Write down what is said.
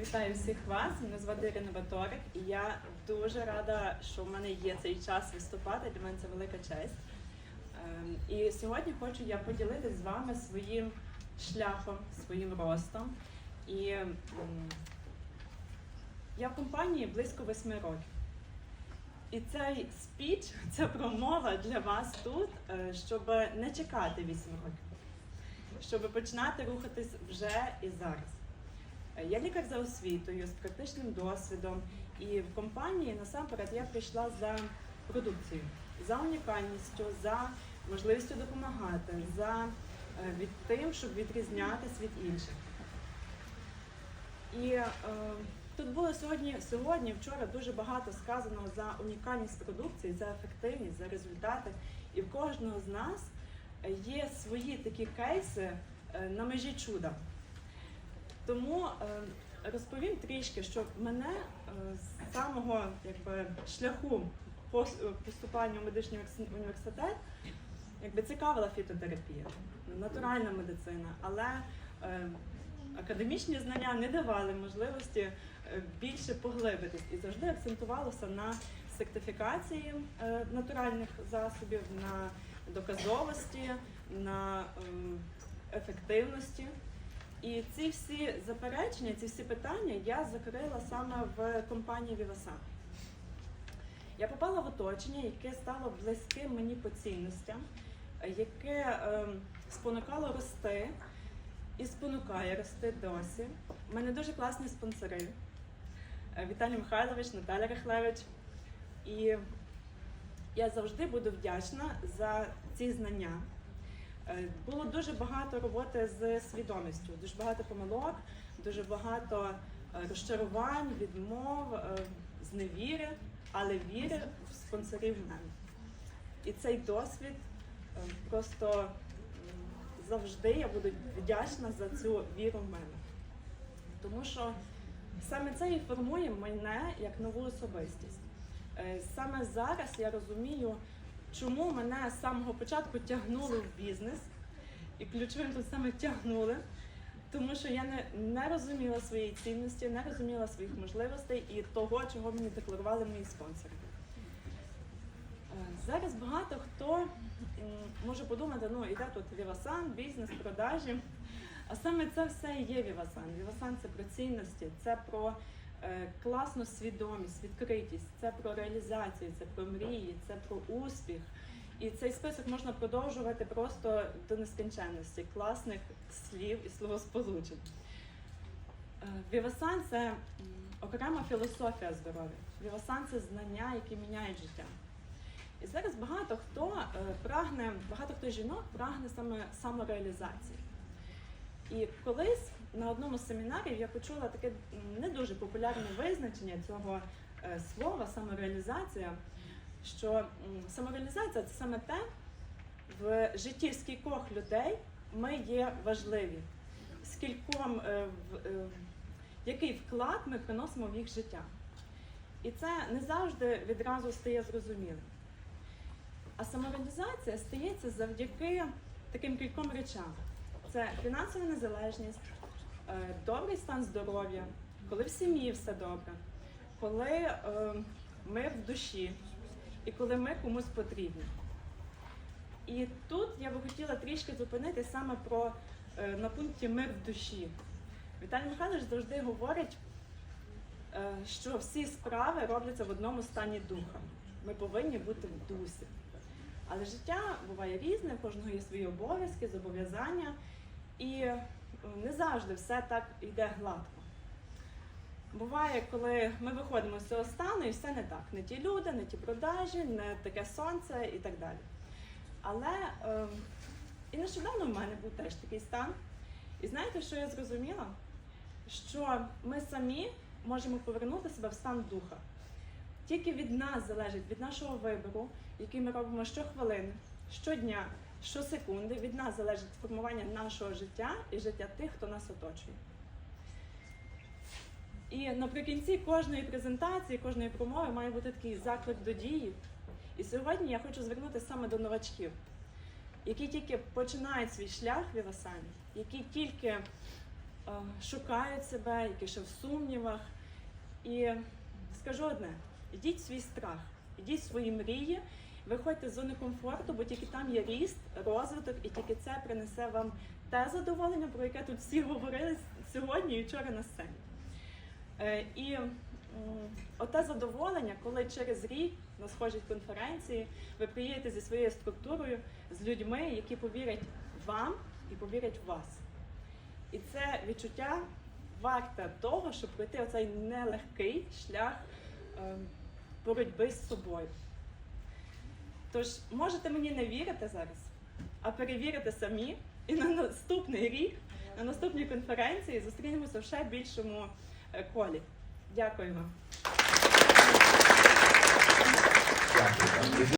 Вітаю всіх вас. Мене звати Ірина Баторик, і я дуже рада, що в мене є цей час виступати. Для мене це велика честь. Ем, І сьогодні хочу я поділитися з вами своїм шляхом, своїм ростом. І я в компанії близько восьми років. І цей спіч, ця промова для вас тут, е, щоб не чекати 8 років, щоб починати рухатись вже і зараз. Я лікар за освітою з практичним досвідом, і в компанії насамперед я прийшла за продукцією, за унікальністю, за можливістю допомагати, за е, від тим, щоб відрізнятись від інших. І е, тут було сьогодні, сьогодні, вчора дуже багато сказано за унікальність продукції, за ефективність, за результати. І в кожного з нас е, є свої такі кейси е, на межі чуда. Тому е, розповім трішки, що мене е, з самого якби, шляху поступання у медичний університет якби, цікавила фітотерапія, натуральна медицина, але е, академічні знання не давали можливості більше поглибитись і завжди акцентувалося на сертифікації натуральних засобів, на доказовості, на е, ефективності. І ці всі заперечення, ці всі питання я закрила саме в компанії Vivasan. Я попала в оточення, яке стало близьким мені по цінностям, яке е, спонукало рости і спонукає рости досі. У мене дуже класні спонсори. Е, Віталій Михайлович, Наталя Рихлевич. І я завжди буду вдячна за ці знання. Е, Було дуже багато роботи з свідомістю, дуже багато помилок, дуже багато е, розчарувань, відмов, е, зневіри, але віри в спонсорів мене. І цей досвід просто завжди я буду вдячна за цю віру в мене. Тому що саме це і формує мене як нову особистість. Саме зараз я розумію, чому мене з самого початку тягнули в бізнес, і ключовим тут саме тягнули, тому що я не, не розуміла своєї цінності, не розуміла своїх можливостей і того, чого мені декларували мої спонсори. Е, Зараз багато хто може подумати, ну іде тут Вівасан, бізнес, продажі. А саме це все і є Вівасан. Вівасан це про цінності, це про класну свідомість, відкритість, це про реалізацію, це про мрії, це про успіх. І цей список можна продовжувати просто до нескінченності класних слів і словосполучень. Е, Вівасан це окрема філософія здоров'я. Вівасан це знання, які міняють життя. І зараз багато хто е, прагне, багато хто жінок прагне саме самореалізації. І колись на одному з семінарів я почула таке не дуже популярне визначення цього е, слова самореалізація, що самореалізація це саме те, в житті скількох людей ми є важливі, скільком, е, е, який вклад ми приносимо в їх життя. І це не завжди відразу стає зрозумілим. А самореалізація стається завдяки таким кільком речам: це фінансова незалежність, добрий стан здоров'я, коли в сім'ї все добре, коли е, ми в душі і коли ми комусь потрібні. І тут я би хотіла трішки зупинити саме про е, на пункті мир в душі. Віталій Михайлович завжди говорить, е, що всі справи робляться в одному стані духа. Ми повинні бути в дусі. Але життя буває різне, в кожного є свої обов'язки, зобов'язання, і е, не завжди все так йде гладко. Буває, коли ми виходимо з цього стану і все не так. Не ті люди, не ті продажі, не таке сонце і так далі. Але е, і нещодавно в мене був теж такий стан. І знаєте, що я зрозуміла? Що ми самі можемо повернути себе в стан духа. Тільки від нас залежить, від нашого вибору, який ми робимо щохвилини, щодня, щосекунди, від нас залежить формування нашого життя і життя тих, хто нас оточує. І наприкінці кожної презентації, кожної промови має бути такий заклик до дії. І сьогодні я хочу звернутися саме до новачків, які тільки починають свій шлях в Івасані, які тільки шукають себе, які ще в сумнівах. І скажу одне: ідіть в свій страх, ідіть в свої мрії, виходьте з зони комфорту, бо тільки там є ріст, розвиток, і тільки це принесе вам те задоволення, про яке тут всі говорили сьогодні і вчора на сцені. Е, І оте задоволення, коли через рік на схожій конференції ви приїдете зі своєю структурою, з людьми, які повірять вам і повірять в вас. І це відчуття варте того, щоб пройти оцей нелегкий шлях е, боротьби з собою. Тож можете мені не вірити зараз, а перевірити самі, і на наступний рік, на наступній конференції зустрінемося в ще більшому е, колі. Дякую вам.